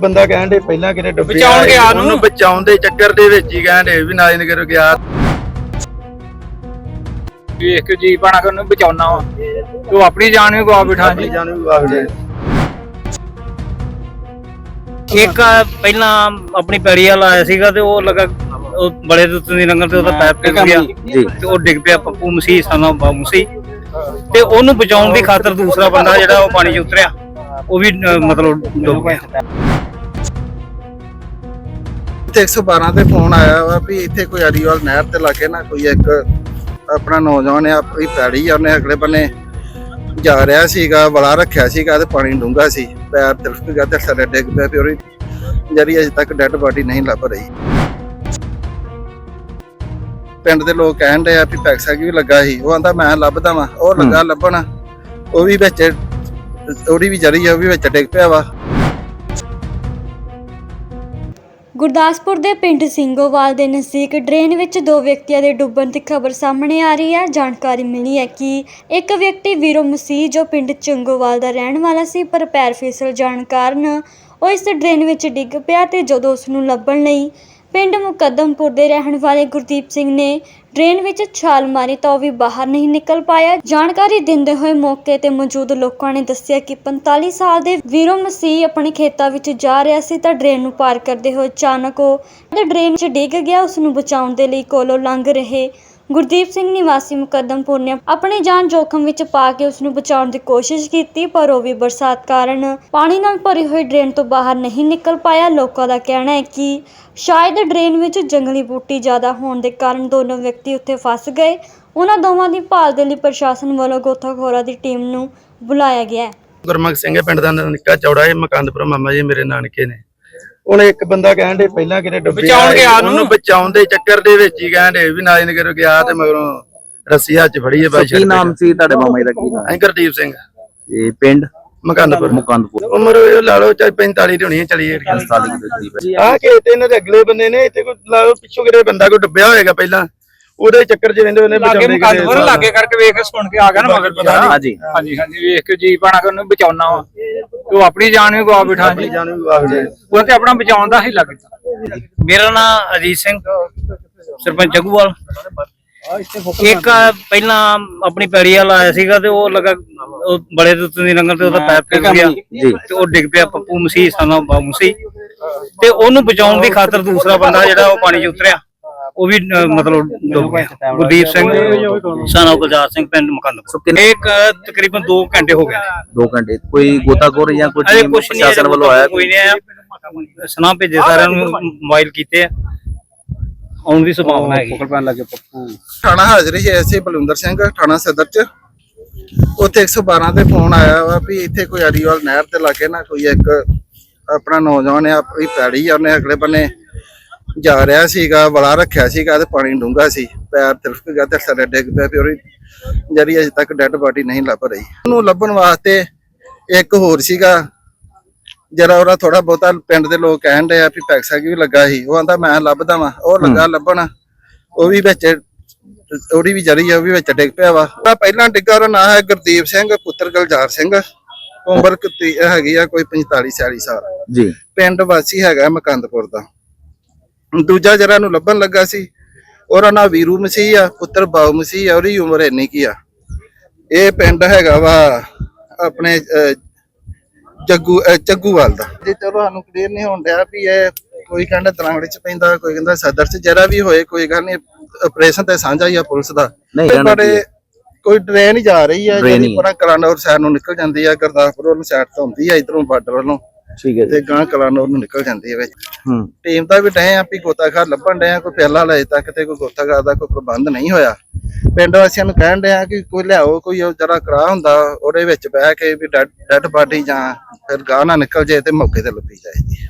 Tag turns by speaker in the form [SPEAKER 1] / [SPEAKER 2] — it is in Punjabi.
[SPEAKER 1] ਬੰਦਾ ਕਹਿਣ ਦੇ ਪਹਿਲਾਂ ਕਿਤੇ ਡੁੱਬਿਆ
[SPEAKER 2] ਬਚਾਉਣ ਗਿਆ
[SPEAKER 1] ਹੈ,
[SPEAKER 2] ਨੂੰ।
[SPEAKER 1] ਉਹਨੂੰ ਬਚਾਉਣ ਦੇ ਚੱਕਰ ਦੇ ਵਿੱਚ ਹੀ ਕਹਿਣ ਦੇ ਵੀ ਨਾਲੇ ਨਗਰ ਗਿਆ
[SPEAKER 2] ਵੇਖ ਕੇ ਜੀ ਪਾਣਾ ਕਿ ਉਹਨੂੰ ਬਚਾਉਣਾ ਵਾ। ਤੂੰ ਆਪਣੀ ਜਾਨ ਵੀ ਗਵਾ ਬਿਠਾ ਜੀ।
[SPEAKER 1] ਜਾਨ ਵੀ ਜੇ
[SPEAKER 3] ਇੱਕ ਪਹਿਲਾਂ ਆਪਣੀ ਪੈੜੀ ਵਾਲਾ ਆਇਆ ਸੀਗਾ ਤੇ ਉਹ ਲਗਾ ਉਹ ਬੜੇ ਦੁੱਤ ਦੀ ਲੰਗਰ ਤੇ ਉਹਦਾ ਪੈਰ ਟਿਕ ਗਿਆ
[SPEAKER 4] ਜੀ।
[SPEAKER 3] ਤੇ ਉਹ ਡਿੱਗ ਪਿਆ ਪੱਪੂ ਮਸੀਹ ਸਾਨਾ ਬਾਬੂ ਸੀ ਤੇ ਉਹਨੂੰ ਬਚਾਉਣ ਦੀ ਖਾਤਰ ਦੂਸਰਾ ਬੰਦਾ ਜਿਹੜਾ ਉਹ ਪਾਣੀ 'ਚ ਉਤਰਿਆ। ਉਹ ਵੀ ਅਹ, ਮਤਲਬ ਡੁੱਬ ਗਿਆ।
[SPEAKER 5] 112 ਤੇ ਫੋਨ ਆਇਆ ਵਾ ਵੀ ਇੱਥੇ ਕੋਈ ਅਰੀਵਾਲ ਨਹਿਰ ਤੇ ਲਾਗੇ ਨਾ ਕੋਈ ਇੱਕ ਆਪਣਾ ਨੌਜਵਾਨ ਆ ਆਪਣੀ ਪੈੜੀ ਆ ਉਹਨੇ ਅਗਲੇ ਬੰਨੇ ਜਾ ਰਿਹਾ ਸੀਗਾ ਬੜਾ ਰੱਖਿਆ ਸੀਗਾ ਤੇ ਪਾਣੀ ਡੂੰਘਾ ਸੀ ਪੈਰ ਤਿਲਕ ਗਿਆ ਤੇ ਥੱਲੇ ਡਿੱਗ ਪਿਆ ਫਿਰ ਉਹਦੀ ਜਿਹੜੀ ਅਜੇ ਤੱਕ ਡੈੱਡ ਬਾਡੀ ਨਹੀਂ ਲੱਭ ਰਹੀ। ਪਿੰਡ ਦੇ ਲੋਕ ਕਹਿਣ ਰਹੇ ਆ ਵੀ ਪੈਕਸਾ ਵੀ ਲੱਗਾ ਸੀ ਉਹ ਆਂਦਾ ਮੈਂ ਲੱਭਦਾ ਵਾਂ ਉਹ ਲੱਗਾ ਲੱਭਣ ਉਹ ਵੀ ਵਿੱਚ ਉਹਦੀ ਵੀ ਜਰੀ ਆ ਉਹ ਵੀ ਵਿੱਚ ਡਿੱਗ ਪਿਆ ਵਾ।
[SPEAKER 6] ਗੁਰਦਾਸਪੁਰ ਦੇ ਪਿੰਡ ਸਿੰਘੋਵਾਲ ਦੇ ਨਜ਼ਦੀਕ ਡਰੇਨ ਵਿੱਚ ਦੋ ਵਿਅਕਤੀਆਂ ਦੇ ਡੁੱਬਣ ਦੀ ਖਬਰ ਸਾਹਮਣੇ ਆ ਰਹੀ ਹੈ। ਜਾਣਕਾਰੀ ਮਿਲੀ ਹੈ ਕਿ ਇੱਕ ਵਿਅਕਤੀ ਵੀਰੋ ਮਸੀਹ ਜੋ ਪਿੰਡ ਚੰਗੋਵਾਲ ਦਾ ਰਹਿਣ ਵਾਲਾ ਸੀ, ਪਰ ਪੈਰ ਫਿਸਲ ਜਾਣ ਕਾਰਨ ਉਹ ਇਸ ਡਰੇਨ ਵਿੱਚ ਡਿੱਗ ਪਿਆ ਤੇ ਜਦੋਂ ਉਸ ਨੂੰ ਲੱਭਣ ਲਈ ਪਿੰਡ ਮੁਕੱਦਮਪੁਰ ਦੇ ਰਹਿਣ ਵਾਲੇ ਗੁਰਦੀਪ ਸਿੰਘ ਨੇ ਡਰੇਨ ਵਿੱਚ ਛਾਲ ਮਾਰੀ ਤਾਂ ਉਹ ਵੀ ਬਾਹਰ ਨਹੀਂ ਨਿਕਲ ਪਾਇਆ। ਜਾਣਕਾਰੀ ਦਿੰਦੇ ਹੋਏ ਮੌਕੇ ਤੇ ਮੌਜੂਦ ਲੋਕਾਂ ਨੇ ਦੱਸਿਆ ਕਿ 45 ਸਾਲ ਦੇ ਵੀਰੋ ਮਸੀਹ ਆਪਣੇ ਖੇਤਾਂ ਵਿੱਚ ਜਾ ਰਿਹਾ ਸੀ ਤਾਂ ਡਰੇਨ ਨੂੰ ਪਾਰ ਕਰਦੇ ਹੋਏ ਅਚਾਨਕ ਉਹ ਤੇ ਡਰੇਨ 'ਚ ਡਿੱਗ ਗਿਆ, ਉਸ ਨੂੰ ਬਚਾਉਣ ਦੇ ਲਈ ਕੋਲੋਂ ਲੰਘ ਰਹੇ ਗੁਰਦੀਪ ਸਿੰਘ ਨਿਵਾਸੀ ਮੁਕੱਦਮਪੁਰ ਨੇ ਆਪਣੀ ਜਾਨ ਜੋਖਮ ਵਿੱਚ ਪਾ ਕੇ ਉਸ ਨੂੰ ਬਚਾਉਣ ਦੀ ਕੋਸ਼ਿਸ਼ ਕੀਤੀ, ਪਰ ਉਹ ਵੀ ਬਰਸਾਤ ਕਾਰਨ ਪਾਣੀ ਨਾਲ ਭਰੀ ਹੋਈ ਡਰੇਨ ਤੋਂ ਬਾਹਰ ਨਹੀਂ ਨਿਕਲ ਪਾਇਆ। ਲੋਕਾਂ ਦਾ ਕਹਿਣਾ ਹੈ ਕਿ ਸ਼ਾਇਦ ਡਰੇਨ ਵਿੱਚ ਜੰਗਲੀ ਬੂਟੀ ਜ਼ਿਆਦਾ ਹੋਣ ਦੇ ਕਾਰਨ ਦੋਨੋਂ ਵਿਅਕਤੀ ਉੱਥੇ ਫਸ ਗਏ। ਉਹਨਾਂ ਦੋਵਾਂ ਦੀ ਭਾਲ ਦੇ ਲਈ ਪ੍ਰਸ਼ਾਸਨ ਵੱਲੋਂ ਗੋਤਾਖੋਰਾਂ ਦੀ ਟੀਮ ਨੂੰ ਬੁਲਾਇਆ ਗਿਆ ਹੈ।
[SPEAKER 1] ਗੁਰਮਖ ਸਿੰਘ ਪਿੰਡ ਦਾ ਨਿੱਕਾ ਚੌੜਾ ਹੈ, ਮਕੰਦਪੁਰ ਮਾਮਾ ਜੀ ਮੇਰੇ ਨਾਨਕੇ ਨੇ। ਉਹਨੇ ਇੱਕ ਬੰਦਾ ਕਹਿਣ ਦੇ ਪਹਿਲਾਂ ਕਿਤੇ ਡੁੱਬਿਆ
[SPEAKER 2] ਬਚਾਉਣ ਗਿਆ ਨੂੰ।
[SPEAKER 1] ਉਹਨੂੰ? ਬਚਾਉਣ ਦੇ ਚੱਕਰ ਦੇ ਵਿੱਚ ਹੀ ਕਹਿਣ ਦੇ ਵੀ ਨਾਲੇ ਨਗਰ ਗਿਆ ਤੇ ਮਗਰੋਂ ਰੱਸੀ ਹੱਥ 'ਚ ਫੜੀ ਹੈ ਬਾਈ
[SPEAKER 4] ਕੀ ਨਾਮ ਸੀ ਤੁਹਾਡੇ ਮਾਮਾ ਜੀ ਦਾ? ਕੀ ਨਾਮ?
[SPEAKER 1] ਐਂ ਗੁਰਦੀਪ ਸਿੰਘ।
[SPEAKER 4] ਇਹ ਪਿੰਡ?
[SPEAKER 1] ਮਕੰਦਪੁਰ।
[SPEAKER 4] ਮੁਕੰਦਪੁਰ।
[SPEAKER 1] ਉਮਰ ਇਹ ਲਾ ਲਓ ਚਾਹੇ 45 ਦੀ ਹੋਣੀ ਹੈ ਚਲੀ ਏਰੀਆ
[SPEAKER 4] ਸਾਲ ਦੇ ਕਰੀਬ ਹੈ।
[SPEAKER 1] ਆ ਕੇ ਤੇ ਇਹਨਾਂ ਦੇ ਅਗਲੇ ਬੰਦੇ ਨੇ ਇੱਥੇ ਕੋਈ ਲਾ ਲਓ ਪਿੱਛੋਂ ਕਿਤੇ ਬੰਦਾ ਕੋਈ ਡੁੱਬਿਆ ਹੋਏਗਾ ਪਹਿਲਾਂ। ਉਹਦੇ ਚੱਕਰ 'ਚ ਰਹਿੰਦੇ ਉਹਨੇ
[SPEAKER 2] ਲਾਗੇ
[SPEAKER 1] ਬਚਾਉਂਦੇ ਕਿਤੇ
[SPEAKER 2] ਮੁਕੱਦਮਪੁਰ ਲਾਗੇ ਕਰਕੇ ਵੇਖ ਕੇ ਸੁਣ ਕੇ ਆ ਗਿਆ ਨਾ ਮਗਰ ਪਤਾ ਨਹੀਂ।
[SPEAKER 4] ਹਾਂਜੀ
[SPEAKER 2] ਹਾਂਜੀ। ਹਾਂਜੀ ਵੇਖ ਕੇ ਜੀ ਪਾਣਾ ਕਿ ਉਹਨੂੰ ਬਚਾਉਣਾ ਵਾ। ਤੂੰ ਆਪਣੀ ਜਾਨ ਵੀ ਗਵਾ ਬਿਠਾ ਜੀ।
[SPEAKER 1] ਜਾਨ ਵੀ ਜੇ।
[SPEAKER 2] ਉਹ ਤੇ ਆਪਣਾ ਬਚਾਉਣ ਦਾ ਹੀ ਲੱਗਦਾ
[SPEAKER 3] ਮੇਰਾ ਨਾਮ ਅਜੀਤ ਸਿੰਘ ਸਰਪੰਚ ਜਗੂਵਾਲ। ਇੱਕ ਪਹਿਲਾਂ ਆਪਣੀ ਪੈੜੀ ਵਾਲਾ ਆਇਆ ਸੀਗਾ ਤੇ ਉਹ ਲਗਾ ਉਹ ਬੜੇ ਦੁੱਤ ਦੀ ਲੰਗਰ ਤੇ ਉਹਦਾ ਪੈਰ ਟਿਕ ਗਿਆ।
[SPEAKER 4] ਜੀ।
[SPEAKER 3] ਤੇ ਉਹ ਡਿੱਗ ਪਿਆ ਪੱਪੂ ਮਸੀਹ ਸਾਨਾ ਬਾਬੂ ਸੀ ਤੇ ਉਹਨੂੰ ਬਚਾਉਣ ਦੀ ਖਾਤਰ ਦੂਸਰਾ ਬੰਦਾ ਜਿਹੜਾ ਉਹ ਪਾਣੀ 'ਚ ਉਤਰਿਆ। ਉਹ ਵੀ ਮਤਲਬ ਡੁੱਬ ਗਿਆ ਗੁਰਦੀਪ ਸਿੰਘ ਸਾਨਾ ਗੁਲਜ਼ਾਰ ਸਿੰਘ ਪਿੰਡ ਮੁਕੰਦਪੁਰ। ਅਹ, ਤਕਰੀਬਨ 2 ਘੰਟੇ ਹੋ ਗਏ। ਨੇ।
[SPEAKER 4] 2 ਘੰਟੇ। ਕੋਈ ਗੋਤਾਖੋਰ ਜਾਂ ਕੋਈ
[SPEAKER 3] ਅਜੇ
[SPEAKER 4] ਟੀਮ
[SPEAKER 3] ਕੁਛ ਨਹੀਂ
[SPEAKER 4] ਪ੍ਰਸ਼ਾਸਨ ਵੱਲੋਂ ਆਇਆ
[SPEAKER 3] ਕੋਈ ਨਹੀਂ ਆਇਆ। ਸੁਨਾ ਭੇਜੇ ਸਾਰਿਆਂ ਨੂੰ ਮੋਬਾਈਲ ਕੀਤੇ ਆ। ਆਉਣ ਦੀ ਸੰਭਾਵਨਾ ਹੈਗੀ।
[SPEAKER 5] ਥਾਣਾ ਹਾਜ਼ਰੀ ਹੈ ਐਸਏ ਬਲਵਿੰਦਰ ਸਿੰਘ ਥਾਣਾ ਸਦਰ ਚ। ਉੱਥੇ 112 ਤੇ ਫੋਨ ਆਇਆ ਵਾ ਵੀ ਇੱਥੇ ਕੋਈ ਅਰੀਵਾਲ ਨਹਿਰ ਤੇ ਲਾਗੇ ਨਾ ਕੋਈ ਇੱਕ ਆਪਣਾ ਨੌਜਵਾਨ ਆ ਆਪਣੀ ਪੈੜੀ ਆ ਉਹਨੇ ਅਗਲੇ ਬੰਨੇ ਜਾ ਰਿਹਾ ਸੀਗਾ ਬੜਾ ਰੱਖਿਆ ਸੀਗਾ ਤੇ ਪਾਣੀ ਡੂੰਘਾ ਸੀ ਪੈਰ ਤਿਲਕ ਗਿਆ ਤੇ ਥੱਲੇ ਡਿੱਗ ਪਿਆ ਫਿਰ ਉਹਦੀ ਜਿਹੜੀ ਅਜੇ ਤੱਕ ਡੈੱਡ ਬਾਡੀ ਨਹੀਂ ਲੱਭ ਰਹੀ। ਉਹਨੂੰ ਲੱਭਣ ਵਾਸਤੇ ਇੱਕ ਹੋਰ ਸੀਗਾ ਜਰਾ ਉਹਦਾ ਥੋੜਾ ਬਹੁਤਾ ਪਿੰਡ ਦੇ ਲੋਕ ਕਹਿਣ ਰਹੇ ਆ ਵੀ ਪੈਕਸਾ ਵੀ ਲੱਗਾ ਸੀ। ਉਹ ਆਂਦਾ ਮੈਂ ਲੱਭਦਾ ਵਾਂ ਉਹ ਲੱਗਾ ਲੱਭਣ ਉਹ ਵੀ ਵਿੱਚ ਉਹਦੀ ਵੀ ਜਰੀ ਆ ਉਹ ਵੀ ਵਿੱਚ ਡਿੱਗ ਪਿਆ ਵਾ। ਉਹਦਾ ਪਹਿਲਾਂ ਡਿੱਗਾ ਉਹਦਾ ਨਾਂ ਹੈ ਗੁਰਦੀਪ ਸਿੰਘ ਪੁੱਤਰ ਗੁਲਜ਼ਾਰ ਸਿੰਘ। ਉਮਰ ਕਿਤੀ ਹੈਗੀ ਆ ਕੋਈ 45 46 ਸਾਲ।
[SPEAKER 4] ਜੀ।
[SPEAKER 5] ਪਿੰਡ ਵਾਸੀ ਹੈਗਾ ਮਕੰਦਪੁਰ ਦਾ। ਦੂਜਾ ਜਰਾ ਨੂੰ ਲੱਭਣ ਲੱਗਾ ਸੀ ਉਹਦਾ ਨਾਂ ਵੀਰੂ ਮਸੀਹ ਆ ਪੁੱਤਰ ਬਾਉ ਮਸੀਹ ਆ ਉਹਦੀ ਉਮਰ ਇੰਨੀ ਕੀ ਆ। ਇਹ ਪਿੰਡ ਹੈਗਾ ਵਾ ਆਪਣੇ ਜੱਗੂ ਅਹ, ਜੱਗੂਵਾਲ ਦਾ। ਜੇ ਚਲੋ ਸਾਨੂੰ ਕਲੀਅਰ ਨਹੀਂ ਹੋਣ ਡਿਆ ਵੀ ਇਹ ਕੋਈ ਕਹਿੰਦਾ ਤਰਾਂਗੜੇ ਚ ਪੈਂਦਾ ਕੋਈ ਕਹਿੰਦਾ ਸਦਰ ਚ ਜਰਾ ਵੀ ਹੋਏ ਕੋਈ ਗੱਲ ਨਹੀਂ ਆਪਰੇਸ਼ਨ ਤੇ ਸਾਂਝਾ ਹੀ ਆ ਪੁਲਿਸ ਦਾ। ਬੜੇ ਕੋਈ ਟ੍ਰੇਨ ਹੀ ਜਾ ਰਹੀ ਹੈ ਜਿਹੜੀ। ਪਰਾਂ ਕਲਾਨੌਰ ਸਾਈਡ ਨੂੰ ਨਿਕਲ ਜਾਂਦੀ ਆ ਗੁਰਦਾਸਪੁਰ ਵੱਲੋਂ ਸਾਈਡ ਤੋਂ ਹੁੰਦੀ ਆ ਇਧਰੋਂ ਬਾਰਡਰ ਵੱਲੋਂ।
[SPEAKER 4] ਠੀਕ ਹੈ ਜੀ।
[SPEAKER 5] ਤੇ ਗਾਂ ਕਲਾਨੌਰ ਨੂੰ ਨਿਕਲ ਜਾਂਦੀ ਹੈ ਵਿੱਚ।
[SPEAKER 4] ਹੂੰ।
[SPEAKER 5] ਟੀਮ ਦਾ ਵੀ ਡਏ ਆ ਵੀ ਗੋਤਾਖਾਰ ਲੱਭਣ ਡਏ ਆ ਕੋਈ ਪਹਿਲਾ ਲਏ ਤੱਕ ਤੇ ਕੋਈ ਗੋਤਾਖਾਰ ਦਾ ਕੋਈ ਪ੍ਰਬੰਧ ਨਹੀਂ ਹੋਇਆ। ਪਿੰਡ ਵਾਸੀਆਂ ਨੂੰ ਕਹਿਣ ਡਏ ਆ ਕਿ ਕੋਈ ਲਿਆਓ ਕੋਈ ਜਰਾ ਕਰਾ ਹੁੰਦਾ ਉਹਦੇ ਵਿੱਚ ਬਹਿ ਕੇ ਵੀ ਡੈਡ ਬਾਡੀ ਜਾਂ ਫਿਰ ਗਾਂ ਨਾ ਨਿਕਲ ਜੇ ਤੇ ਮੌਕੇ ਤੇ ਲੱਭੀ ਜਾਏ ਜੀ।